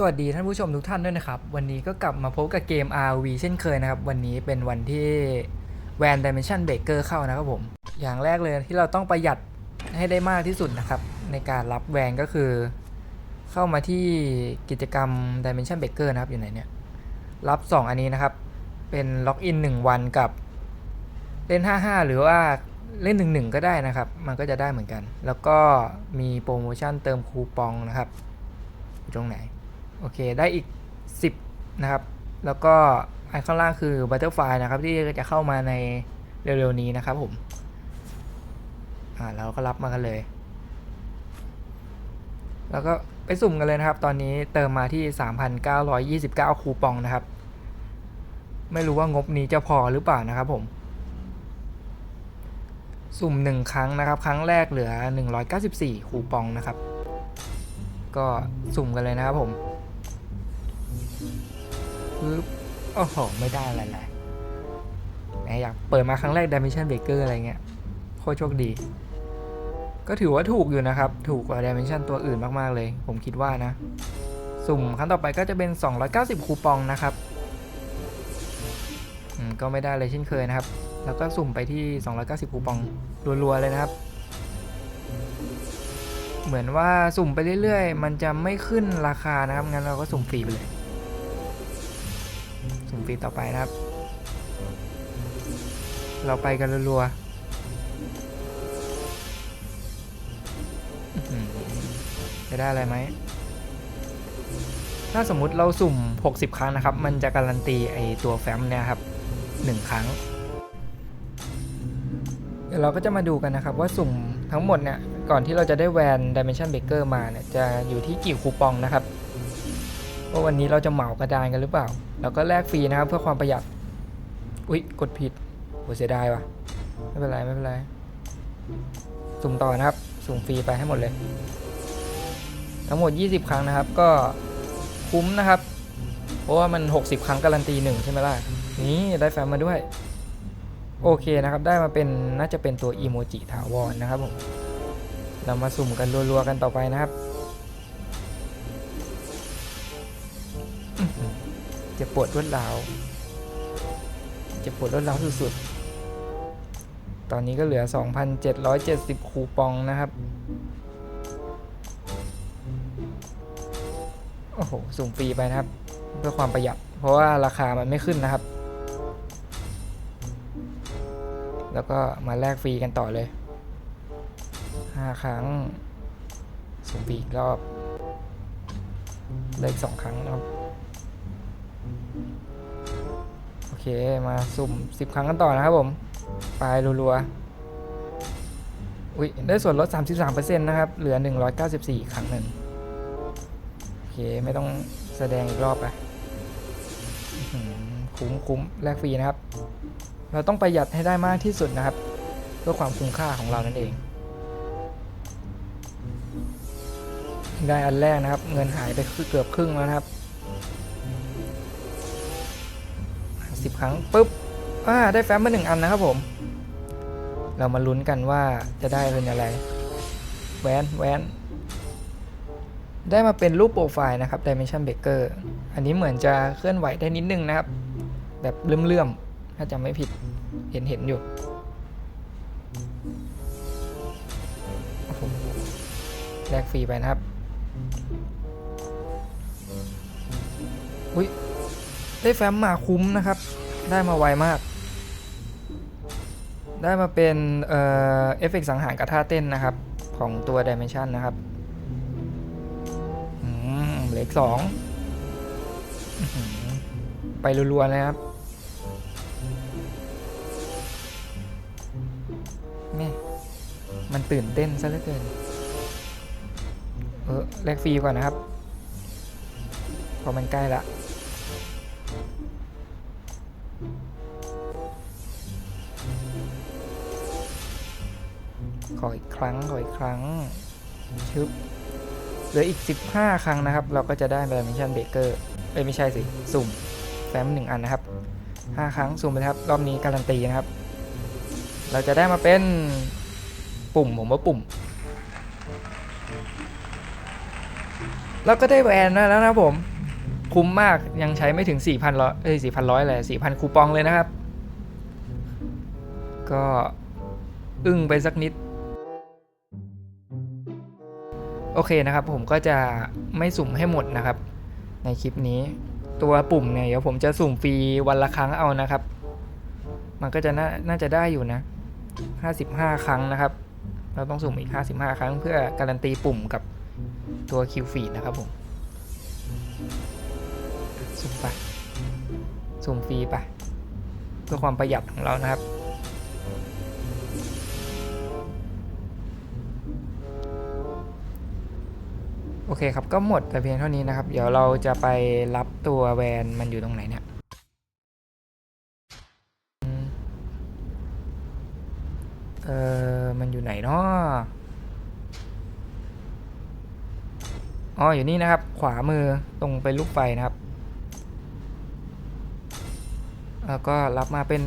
สวัสดีท่านผู้ชมทุกท่านด้วยนะครับ วันนี้ก็กลับมาพบกับเกม RV เช่นเคยนะครับ วันนี้เป็นวันที่ Van Dimension Breaker เข้านะครับผม อย่างแรกเลยที่เราต้องประหยัดให้ได้มากที่สุดนะครับ ในการรับแวนก็คือ เข้ามาที่กิจกรรม Dimension Baker นะครับอยู่ไหนเนี่ย รับ 2 อันนี้นะครับ เป็นล็อกอิน1วันกับเล่น 55 หรือว่าเล่น 1-1 ก็ได้นะครับ มันก็จะได้เหมือนกัน แล้วก็มีโปรโมชั่นเติมคูปองนะครับอยู่ตรงไหน โอเค ได้อีก 10 นะครับ แล้วก็อันข้างล่างคือ Butterfly นะครับ ที่จะเข้ามาในเร็วๆนี้นะครับผม อ่าเราก็รับมากันเลย แล้วก็ไปสุ่มกันเลยนะครับ ตอนนี้เติมมาที่ 3,929 คูปองนะครับ ไม่รู้ว่างบนี้จะพอหรือเปล่านะครับผม สุ่ม 1 ครั้งนะครับ ครั้งแรกเหลือ 194 คูปองนะครับ ก็สุ่มกันเลยนะครับผม ปึ๊บโอ้โห ไม่ได้อะไรเลยแหมอยากเปิดมาครั้งแรก Dimension Breaker อะไรเงี้ย โคตรโชคดี ก็ถือว่าถูกอยู่นะครับ ถูกกว่า Dimension ตัวอื่นมากๆเลย ผมคิดว่านะ สุ่มครั้งต่อไปก็จะเป็น 290 คูปองนะครับก็ไม่ได้เลยเช่นเคยนะครับ แล้วก็สุ่มไปที่ 290 คูปองรัวๆเลยนะครับ เหมือนว่าสุ่มไปเรื่อยๆ มันจะไม่ขึ้นราคานะครับ งั้นเราก็สุ่มฟรีไปเลย สุ่มฟรีต่อไปนะครับ เราไปกันรัวๆจะได้อะไรไหม ถ้าสมมุติเราสุ่ม 60 ครั้งนะครับ มันจะการันตีไอตัวแฟ้มเนี่ยครับ 1 ครั้ง เดี๋ยวเราก็จะมาดูกันนะครับว่าสุ่มทั้งหมดเนี่ย ก่อนที่เราจะได้แวน Dimension Breaker มาเนี่ย จะอยู่ที่กี่คูปองนะครับ ว่าวันนี้เราจะเหมากระดานกันหรือเปล่า แล้วก็แลกฟรีนะครับเพื่อความประหยัด อุ๊ย กดผิดโหเสียดายว่ะ ไม่เป็นไร ไม่เป็นไร สุ่มต่อนะครับ สุ่มฟรีไปให้หมดเลย ทั้งหมด 20 ครั้งนะครับ ก็คุ้มนะครับ เพราะว่ามัน 60 ครั้งการันตีหนึ่งใช่ไหมล่ะ นี่ได้แฟ้มมาด้วย โอเคนะครับ ได้มาเป็นน่าจะเป็นตัวอีโมจิถาวรนะครับผม เรามาสุ่มกันรัวๆกันต่อไปนะครับ จะปวดรวดร้าวจะปวดรวดร้าวสุดๆ ตอนนี้ก็เหลือ 2,770 คูปองนะครับ โอ้โห สุ่มฟรีไปนะครับ เพื่อความประหยัด เพราะว่าราคามันไม่ขึ้นนะครับ แล้วก็มาแลกฟรีกันต่อเลย 5 ครั้ง สุ่มฟรีอีกรอบเลขสองครั้งนะครับ มาสุ่ม 10 ครั้งกันต่อนะครับผม ไปรัวๆอุ้ยได้ส่วนลด 33%นะครับ เหลือ 194 ครั้งหนึ่งโอเค ไม่ต้องแสดงอีกรอบไปคุ้มคุ้มแลกฟรีนะครับ เราต้องประหยัดให้ได้มากที่สุดนะครับ เพื่อความคุ้มค่าของเรานั่นเอง ได้อันแรกนะครับ เงินหายไปเกือบครึ่งแล้วนะครับ สิบครั้งปุ๊บอ่าได้แฟ้มมาหนึ่งอันนะครับผม เรามาลุ้นกันว่าจะได้เป็นอะไรแวนแวนได้มาเป็นรูปโปรไฟล์นะครับ Dimension Breaker อันนี้เหมือนจะเคลื่อนไหวได้นิดนึงนะครับ แบบเลื่อมๆ ถ้าจำไม่ผิดเห็นเห็นอยู่แลกฟรีไปนะครับ ได้แฟ้มมาคุ้มนะครับ ได้มาไวมาก ได้มาเป็นเอ่อเอฟเฟกต์สังหารกับท่าเต้นนะครับ ของตัว Dimension นะครับเหลืออีกสองไปรัวๆเลยครับแม่มันตื่นเต้นซะเหลือเกิน เออแลกฟรีก่อนนะครับ พอมันใกล้ละ ครั้งขออีกครั้งชึบเหลืออีก 15 ครั้งนะครับ เราก็จะได้แบบมิชชั่นเบเกอร์เอ้ยไม่ใช่สิ สุ่มแฟมหนึ่งอันนะครับ 5 ครั้งสุ่มไปครับ รอบนี้การันตีนะครับ เราจะได้มาเป็นปุ่มผมว่าปุ่มแล้วก็ได้แวนมาแล้วนะผม คุ้มมากยังใช้ไม่ถึง 4,000ร้อยเอ้ย4,100เลย4,000 คูปองเลยนะครับ ก็อึ้งไปสักนิด โอเคนะครับ ผมก็จะไม่สุ่มให้หมดนะครับ ในคลิปนี้ตัวปุ่มเนี่ยเดี๋ยวผมจะสุ่มฟรีวันละครั้งเอานะครับ มันก็จะน่าน่าจะได้อยู่นะ 55 ครั้งนะครับ เราต้องสุ่มอีก 55 ครั้ง เพื่อการันตีปุ่มกับตัวคิวฟีดนะครับผมสุ่มไปสุ่มฟรีไปเพื่อความประหยัดของเรานะครับ โอเคครับ ก็หมดแต่เพียงเท่านี้นะครับ เดี๋ยวเราจะไปรับตัวแวนมันอยู่ตรงไหนเนี่ยเออมันอยู่ไหนเนาะอ๋ออยู่นี่นะครับ ขวามือตรงไปลูกไฟนะครับ แล้วก็รับมาเป็น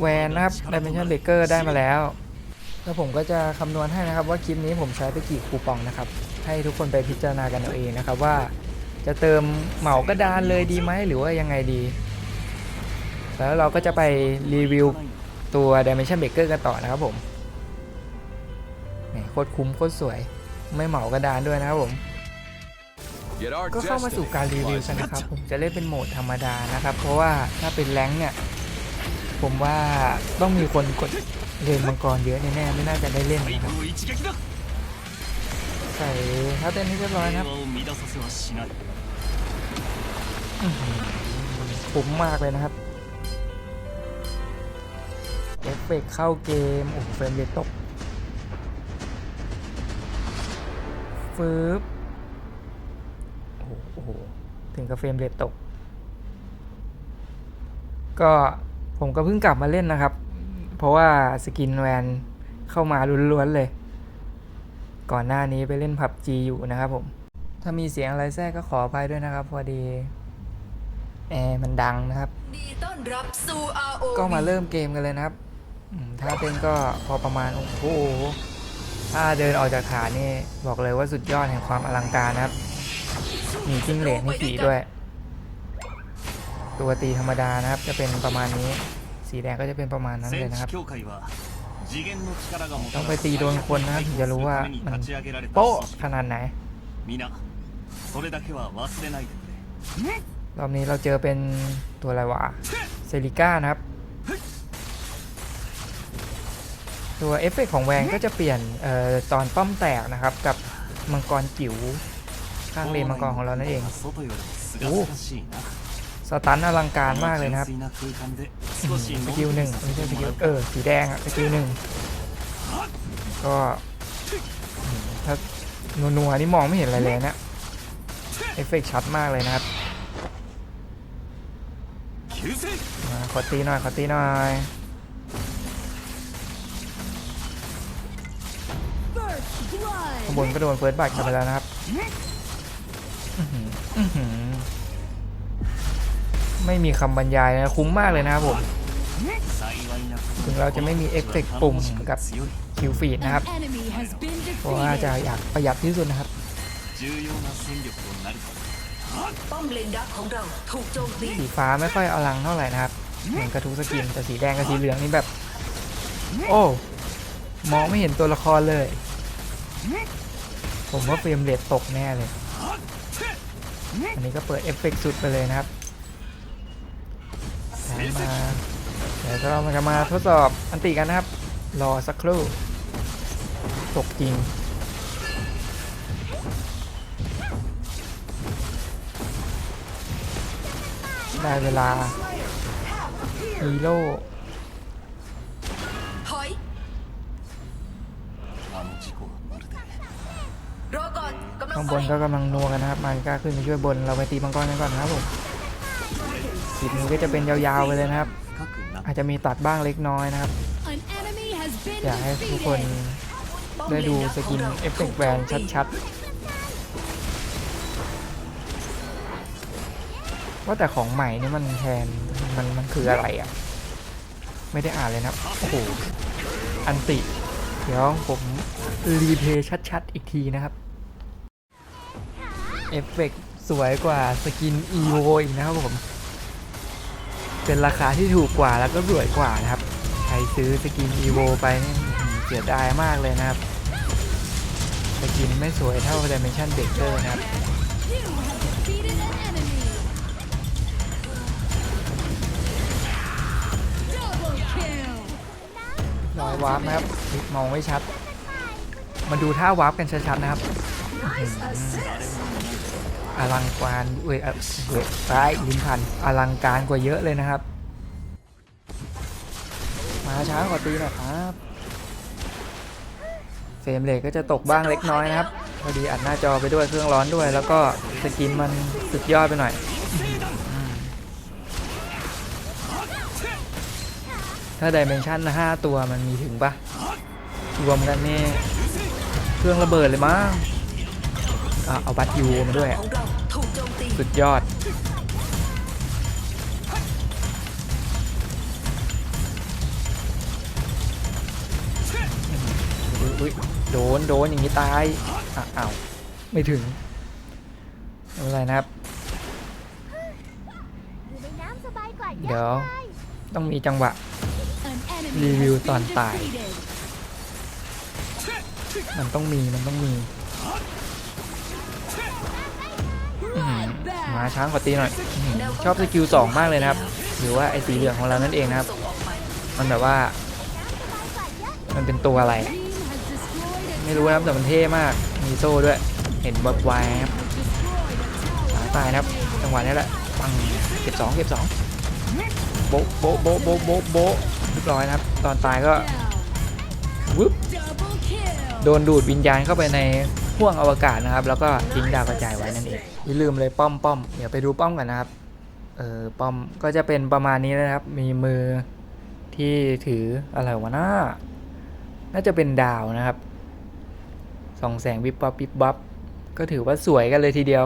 แวนนะครับ Dimension Breaker ได้มาแล้ว แล้วผมก็จะคำนวณให้นะครับว่าคลิปนี้ผมใช้ไปกี่คูปองนะครับ ให้ทุกคนไปพิจารณากันเอาเองนะครับว่า จะเติมเหมากระดานเลยดีไหมหรือว่ายังไงดี แล้วเราก็จะไปรีวิวตัว Dimension Breaker กันต่อนะครับผมนี่โคตรคุ้มโคตรสวย ไม่เหมากระดานด้วยนะครับผม Get our ก็เข้ามาสู่การรีวิวกันนะครับ ผมจะเล่นเป็นโหมดธรรมดานะครับ เพราะว่าถ้าเป็นแรงค์เนี่ย ผมว่าต้องมีคนกดเดินมังกรเยอะแน่ไม่น่าจะได้เล่นนะครับใส่ท้าเต้นให้เรียบร้อยนะครับผมมากเลยนะครับเอฟเฟกเข้าเกมโอ้โหเฟรมเรทตกฟืบโอ้โห ถึงกับเฟรมเรทตก ก็ ผมก็เพิ่งกลับมาเล่นนะครับ เพราะว่าสกินแวนเข้ามาล้วนๆเลย ก่อนหน้านี้ไปเล่นผับจีอยู่นะครับผม ถ้ามีเสียงอะไรแทรกก็ขออภัยด้วยนะครับ พอดีแอร์มันดังนะครับดีต้อนรับสู่ RO ก็มาเริ่มเกมกันเลยนะครับอืมถ้าเต้นก็พอประมาณ โอ้โหถ้าเดินออกจากฐานนี่ บอกเลยว่าสุดยอดแห่งความอลังการนะครับ มีจิ้งเหลนให้ขี่ด้วย ตัวตีธรรมดานะครับ จะเป็นประมาณนี้ สีแดงก็จะเป็นประมาณนั้นเลยนะครับ ต้องไปตีโดนคนนะถึงจะรู้ว่ามันโป๊ะขนาดไหนรอบนี้เราเจอเป็นตัวอะไรวะเซริก้านะครับ ตัวเอฟเฟกของแวงก็จะเปลี่ยนออตอนป้อมแตกนะครับ กับมังกรจิ๋วข้างเลนมังกรของเรานั่นเองโอ้ สตันอลังการมากเลยนะครับสกิลหนึ่งไม่ใช่สกิลเออสีแดงอะสกิลหนึ่งก็ถ้านัวๆนี่มองไม่เห็นอะไรเลยนะเอฟเฟกชัดมากเลยนะครับขอตีหน่อยขอตีหน่อยข้างบนก็โดนเฟิร์สบัตเข้าไปแล้วนะครับ ไม่มีคำบรรยายนะคุ้มมากเลยนะครับผม ถึงเราจะไม่มีเอฟเฟกปุ่มกับคิวฟีดนะครับผมอาจจะอยากประหยัดที่สุดนะครับสีฟ้าไม่ค่อยเอาลังเท่าไหร่นะครับเหมือนกระทู้สกินแต่สีแดงกับสีเหลืองนี่แบบ โอ้มองไม่เห็นตัวละครเลย ผมว่าเฟรมเรทตกแน่เลย อันนี้ก็เปิดเอฟเฟกสุดไปเลยนะครับ มาเดี๋ยวเราจะมาทดสอบอันตีกันนะครับ รอสักครู่ ตกจริง ได้เวลาฮีโร่ข้างบนก็กำลังนัวกันนะครับ มาริก้าขึ้นมาช่วยบน เราไปตีมังกรกันก่อนนะครับผม อีนึงก็จะเป็นยาวๆไปเลยนะครับ อาจจะมีตัดบ้างเล็กน้อยนะครับ อยากให้ทุกคนได้ดูสกินเอฟเฟกต์แวนชัดๆ ว่าแต่ของใหม่นี่มันแทนมันมันคืออะไรอะ ไม่ได้อ่านเลยนะโอ้โห อันติ เดี๋ยวผมรีเพย์ชัดๆ อีกทีนะครับ เอฟเฟกสวยกว่าสกินอีโวอีกนะครับผม เป็นราคาที่ถูกกว่าแล้วก็สวยกว่านะครับ ใครซื้อสกิน EVO ไปนี่อื้อหือเสียดายมากเลยนะครับ สกินไม่สวยเท่า Dimension Breaker นะครับรอยวาร์ปนะครับมองไม่ชัด มาดูท่าวาร์ปกันชัดๆนะครับ อลังการเว้ยเอ่อเว้ยซ้ายลิ้นพันอลังการกว่าเยอะเลยนะครับ มาช้ากว่าตีหน่อยครับเฟรมเรทก็จะตกบ้างเล็กน้อยนะครับพอดีอัดหน้าจอไปด้วยเครื่องร้อนด้วย แล้วก็สกินมันสุดยอดไปหน่อยถ้าดิเมนชั่น5ตัวมันมีถึงปะรวมกันนี่เครื่องระเบิดเลยมั้งเอาบัตรยูมาด้วย สุดยอด อุ๊ยอุ๊ยโดน โดน อย่างนี้ตายอะอ้าวไม่ถึงไม่เป็นไรนะครับอยู่ในน้ำสบายกว่าเดี๋ยว ต้องมีจังหวะ An enemy รีวิว has ตอน been ตาย defeated. มันต้องมี มันต้องมี มาช้างขอตีหน่อยชอบสกิลสองมากเลยนะครับ หรือว่าไอสีเหลืองของเรานั่นเองนะครับ มันแบบว่า มันเป็นตัวอะไร ไม่รู้นะครับแต่มันเท่มาก มีโซ่ด้วย เห็นแบบวายครับตายนะครับ จังหวะนี้แหละปังเก็บสองเก็บสองโบโบโบโบโบโบเรียบร้อยนะครับ ตอนตายก็วึบโดนดูดวิญญาณเข้าไปใน พ่วงอวกาศนะครับ แล้วก็ทิ้งดาวกระจายไว้นั่นเองอย่าลืมเลยป้อมป้อมเดี๋ยวไปดูป้อมกันนะครับเออป้อมก็จะเป็นประมาณนี้นะครับ มีมือที่ถืออะไรวะน้าน่าจะเป็นดาวนะครับส่องแสงวิบวับวิบวับก็ถือว่าสวยกันเลยทีเดียว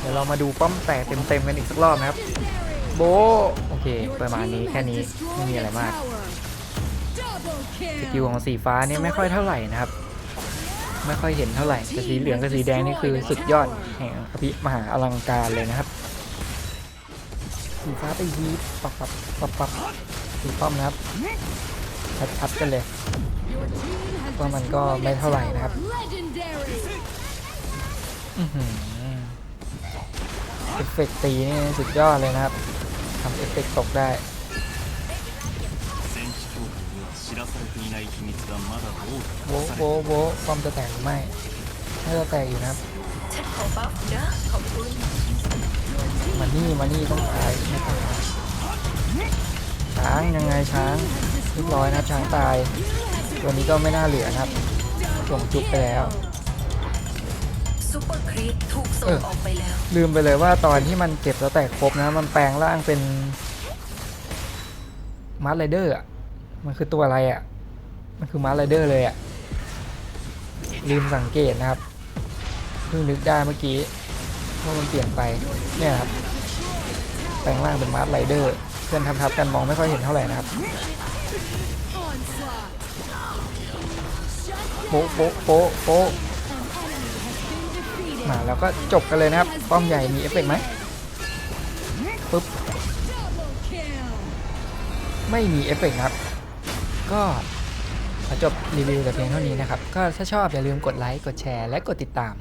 เดี๋ยวเรามาดูป้อมแตกเต็มๆกันอีกสักรอบนะครับ โบโอเค ประมาณนี้แค่นี้ไม่มีอะไรมากสกิลของสีฟ้านี่ไม่ค่อยเท่าไหร่นะครับ ไม่ค่อยเห็นเท่าไหร่แต่สีเหลืองกับสีแดงนี่คือสุดยอดแห่งอภิมหาอลังการเลยนะครับสีฟ้าไปยีบปับปับปับปับสีป้อมนะครับชัดๆกันเลย Your team has ว่ามันก็ destroyed ไม่ a เท่าไหร่นะครับ tower. Legendary. อื้อหือเอฟเฟกต์ตีนี่สุดยอดเลยนะครับทำเอฟเฟกต์ตกได้ いない秘密がまだ多く โบะ 隠され โบะ ている โบะป้อมจะแตกหรือไม่น่าจะแตกอยู่นะครับ ฉันขอบัฟนะขอบคุณ มานี่มานี่ต้องตายไม่ต้องตายช้างยังไงช้างเรียบร้อยนะครับช้างตาย ตัวนี้ก็ไม่น่าเหลือนะครับส่งจุกไปแล้ว ซูเปอร์ครีปถูกส่ เอง อ ออกไปแล้ว ลืมไปเลยว่าตอนที่มันเก็บแล้วแตกครบนะ มันแปลงร่างเป็นมาร์ไรเดอร์อ่ะ มันคือตัวอะไรอ่ะ มันคือมาร์ไรเดอร์เลยอะลืมสังเกตนะครับ เพิ่งนึกได้เมื่อกี้ว่ามันเปลี่ยนไป เนี่ยครับ แปลงร่างเป็นมาร์ไรเดอร์เพื่อนทับกันมองไม่ค่อยเห็นเท่าไหร่นะครับโป๊ะโป๊ะโป๊ะโป๊ะมาแล้วก็จบกันเลยนะครับ ป้อมใหญ่มีเอฟเฟกต์ไหมปุ๊บ ไม่มีเอฟเฟกต์ครับ ก็ อจบรีวิวแต่เพียงเท่านี้นะครับ ก็ถ้าชอบอย่าลืมกดไลค์ กดแชร์ และกดติดตาม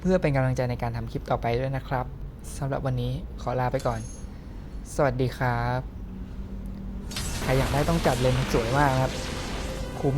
เพื่อเป็นกำลังใจในการทำคลิปต่อไปด้วยนะครับสำหรับวันนี้ขอลาไปก่อน สวัสดีครับ ใครอยากได้ต้องจัดเลนสวยมากครับ คุ้ม